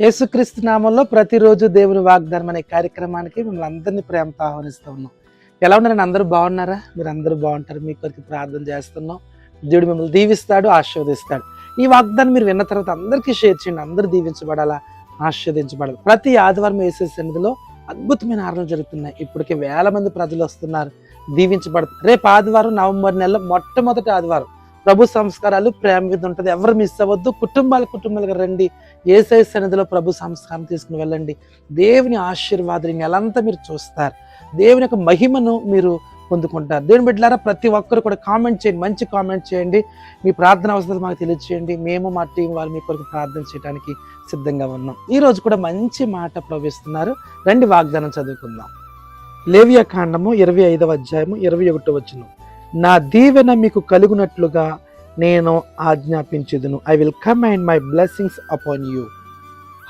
యేసుక్రీస్తు నామంలో ప్రతిరోజు దేవుని వాగ్దానం అనే కార్యక్రమానికి మిమ్మల్ని అందరినీ ప్రేమతో ఆహ్వానిస్తూ ఉన్నాం. ఎలా ఉన్నారని అందరూ బాగున్నారా? మీరు అందరూ బాగుంటారు. మీ కొరికి ప్రార్థన చేస్తున్నాం. దేవుడు మిమ్మల్ని దీవిస్తాడు ఆశీర్వదిస్తాడు. ఈ వాగ్దానం మీరు విన్న తర్వాత అందరికీ షేర్ చేయండి. అందరూ దీవించబడాలా? ఆశీర్వదించబడాలి. ప్రతి ఆదివారం వేసే సన్నిధిలో అద్భుతమైన ఆరాధనలు జరుగుతున్నాయి. ఇప్పటికే వేల మంది ప్రజలు వస్తున్నారు. దీవించబడుతున్నారు రేపు ఆదివారం నవంబర్ నెలలో మొట్టమొదటి ఆదివారం ప్రభు సంస్కారాలు ప్రేమ మీద ఉంటుంది. ఎవరు మిస్ అవ్వద్దు. కుటుంబాల కుటుంబాలుగా రండి. ఏసై సన్నిధిలో ప్రభు సంస్కారం తీసుకుని వెళ్ళండి. దేవుని ఆశీర్వాదం ఈ నెలంతా మీరు చూస్తారు. దేవుని యొక్క మహిమను మీరు పొందుకుంటారు. దేవుని బిడ్డలారా ప్రతి ఒక్కరు కూడా కామెంట్ చేయండి. మంచి కామెంట్ చేయండి. మీ ప్రార్థన అవసరాలు మాకు తెలియజేయండి మేము మా టీం వాళ్ళు మీ కొరకు ప్రార్థన చేయడానికి సిద్ధంగా ఉన్నాం. ఈ రోజు కూడా మంచి మాట ప్రవేశిస్తున్నారు రండి వాగ్దానం చదువుకుందాం. లేవియా కాండము ఇరవై ఐదవ అధ్యాయము ఇరవై ఒకటో వచ్చిన నా దీవెన మీకు కలుగునట్లుగా నేను ఆజ్ఞాపించుదును. I will come and my blessings upon you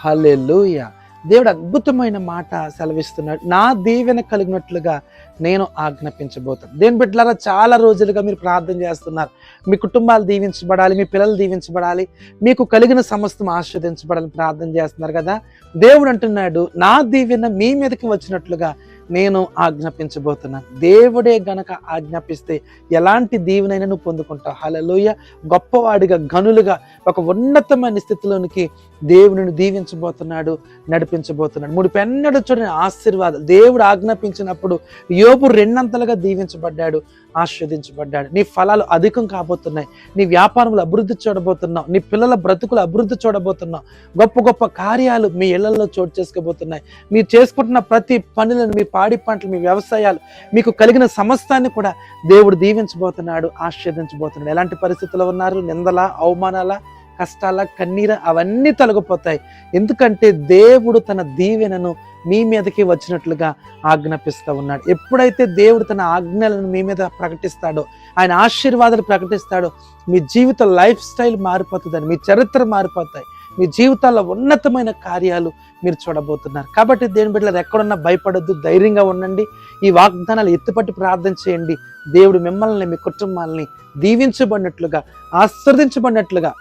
hallelujah దేవుడు అద్భుతమైన మాట సెలవిస్తున్నాడు. నా దీవెన కలిగినట్లుగా నేను ఆజ్ఞాపించబోతాను దేని బిడ్డలారా చాలా రోజులుగా మీరు ప్రార్థన చేస్తున్నారు. మీ కుటుంబాలు దీవించబడాలి మీ పిల్లలు దీవించబడాలి మీకు కలిగిన సమస్తం ఆస్వాదించబడాలని ప్రార్థన చేస్తున్నారు కదా. దేవుడు అంటున్నాడు నా దీవెన మీ మీదకి వచ్చినట్లుగా నేను ఆజ్ఞాపించబోతున్నాను దేవుడే గనక ఆజ్ఞాపిస్తే ఎలాంటి దీవెనైనా నువ్వు పొందుకుంటావు. హలలోయ గొప్పవాడిగా గనులుగా ఒక ఉన్నతమైన స్థితిలోనికి దేవుని దీవించబోతున్నాడు నడిపించబోతున్నాడు. మూడు పెన్నడు చూడని ఆశీర్వాదాలు. దేవుడు ఆజ్ఞాపించినప్పుడు యోపు రెండంతలుగా దీవించబడ్డాడు. ఆస్వాదించబడ్డాడు నీ ఫలాలు అధికం కాబోతున్నాయి. నీ వ్యాపారములు అభివృద్ధి చూడబోతున్నావు. నీ పిల్లల బ్రతుకులు అభివృద్ధి చూడబోతున్నావు. గొప్ప గొప్ప కార్యాలు మీ ఇళ్ళలో చోటు చేసుకోబోతున్నాయి. మీరు చేసుకుంటున్న ప్రతి పనులను మీ పాడి పంటలు మీ వ్యవసాయాలు మీకు కలిగిన సమస్తాన్ని కూడా దేవుడు దీవించబోతున్నాడు ఆస్వాదించబోతున్నాడు ఎలాంటి పరిస్థితుల్లో ఉన్నారు? నిందల? అవమానాల? కష్టాల కన్నీర అవన్నీ తొలగిపోతాయి. ఎందుకంటే దేవుడు తన దీవెనను మీ మీదకి వచ్చినట్లుగా ఆజ్ఞాపిస్తూ ఉన్నాడు. ఎప్పుడైతే దేవుడు తన ఆజ్ఞలను మీ మీద ప్రకటిస్తాడో ఆయన ఆశీర్వాదాలు ప్రకటిస్తాడో మీ జీవిత లైఫ్ స్టైల్ మారిపోతుందని మీ చరిత్ర మారిపోతాయి. మీ జీవితాల్లో ఉన్నతమైన కార్యాలు మీరు చూడబోతున్నారు. కాబట్టి దేని బిడ్డలు ఎక్కడున్నా భయపడొద్దు ధైర్యంగా ఉండండి. ఈ వాగ్దానాలు ఎత్తుపట్టి ప్రార్థన చేయండి. దేవుడు మిమ్మల్ని మీ కుటుంబాలని దీవించబడినట్లుగా ఆశ్రదించబడినట్లుగా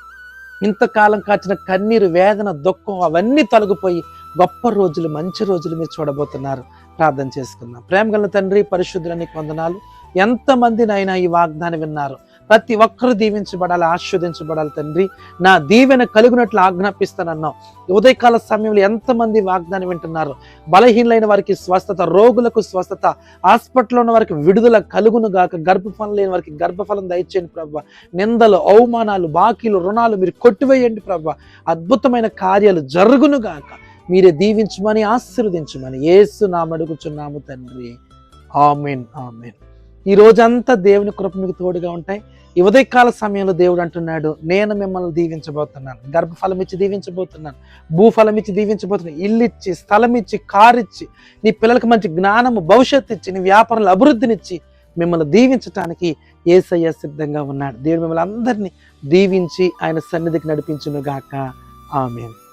ఇంతకాలం కాచిన కన్నీరు వేదన దుఃఖం అవన్నీ తొలగిపోయి గొప్ప రోజులు మంచి రోజులు మీరు చూడబోతున్నారు. ప్రార్థన చేసుకుందాం. ప్రేమ గల తండ్రి పరిశుద్ధులని వందనాలు. ఎంతమందినైనా ఈ వాగ్దానం విన్నారు. ప్రతి ఒక్కరు దీవించబడాలి ఆస్వాదించబడాలి తండ్రి. నా దీవెన కలుగునట్లు ఆజ్ఞాపిస్తానన్నావు. ఉదయకాల సమయంలో ఎంతమంది వాగ్దానం వింటున్నారు? బలహీనలైన వారికి స్వస్థత రోగులకు స్వస్థత హాస్పిటల్లో ఉన్న వారికి విడుదల కలుగును గాక. గర్భఫలం లేని వారికి గర్భఫలం దయచేయండి ప్రభా. నిందలు అవమానాలు బాకీలు రుణాలు మీరు కొట్టివేయండి ప్రభా. అద్భుతమైన కార్యాలు జరుగును గాక. మీరే దీవించమని ఆశీర్వదించమని ఏసు నామడుగుచున్నాము తండ్రి. Amen amen. ఈ రోజంతా దేవుని కృప మీకు తోడుగా ఉంటాయి. ఈ ఉదయకాల సమయంలో దేవుడు అంటున్నాడు నేను మిమ్మల్ని దీవించబోతున్నాను. గర్భఫలం ఇచ్చి దీవించబోతున్నాను. భూఫలం ఇచ్చి దీవించబోతున్నాను. ఇల్లు ఇచ్చి స్థలం ఇచ్చి కారు ఇచ్చి నీ పిల్లలకు మంచి జ్ఞానము భవిష్యత్తు ఇచ్చి నీ వ్యాపారంలో అభివృద్ధినిచ్చి మిమ్మల్ని దీవించటానికి ఏసయ్య సిద్ధంగా ఉన్నాడు. దేవుడు మిమ్మల్ని అందరినీ దీవించి ఆయన సన్నిధికి నడిపించును గాక ఆమెను.